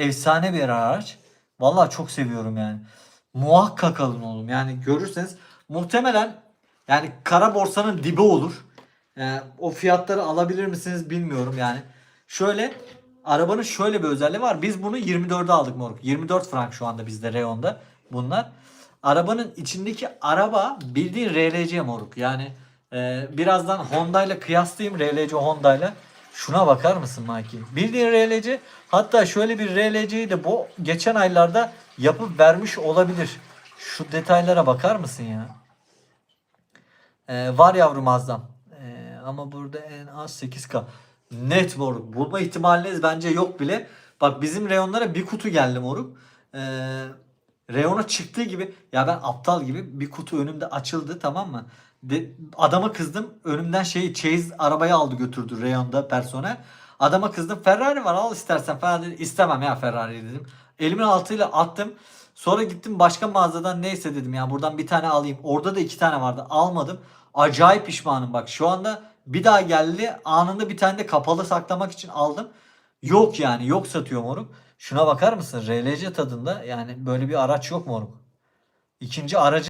Efsane bir araç. Vallahi çok seviyorum yani. Muhakkak alın oğlum. Yani görürseniz muhtemelen yani kara borsanın dibi olur. Ee, o fiyatları alabilir misiniz bilmiyorum yani. Şöyle arabanın şöyle bir özelliği var. Biz bunu 24'e aldık moruk. 24 frank şu anda bizde reyonda bunlar. Arabanın içindeki araba bildiğin RLC moruk. Yani e, birazdan Honda ile kıyaslayayım RLC Honda ile. Şuna bakar mısın Mikey? Bildiğin RLC hatta şöyle bir RLC'yi de bu geçen aylarda yapıp vermiş olabilir. Şu detaylara bakar mısın ya? Ee, var yavrum Azdam. Ee, ama burada en az 8K. Net moruk. Bulma ihtimaliniz bence yok bile. Bak bizim reyonlara bir kutu geldi moruk. Ee, reyona çıktığı gibi ya ben aptal gibi bir kutu önümde açıldı tamam mı? De, adama kızdım. Önümden şeyi Chase arabayı aldı götürdü reyonda personel. Adama kızdım. Ferrari var al istersen falan dedi. İstemem ya Ferrari dedim. Elimin altıyla attım. Sonra gittim başka mağazadan neyse dedim ya buradan bir tane alayım. Orada da iki tane vardı. Almadım. Acayip pişmanım bak. Şu anda bir daha geldi. Anında bir tane de kapalı saklamak için aldım. Yok yani. Yok satıyor moruk. Şuna bakar mısın? RLC tadında yani böyle bir araç yok moruk. İkinci aracı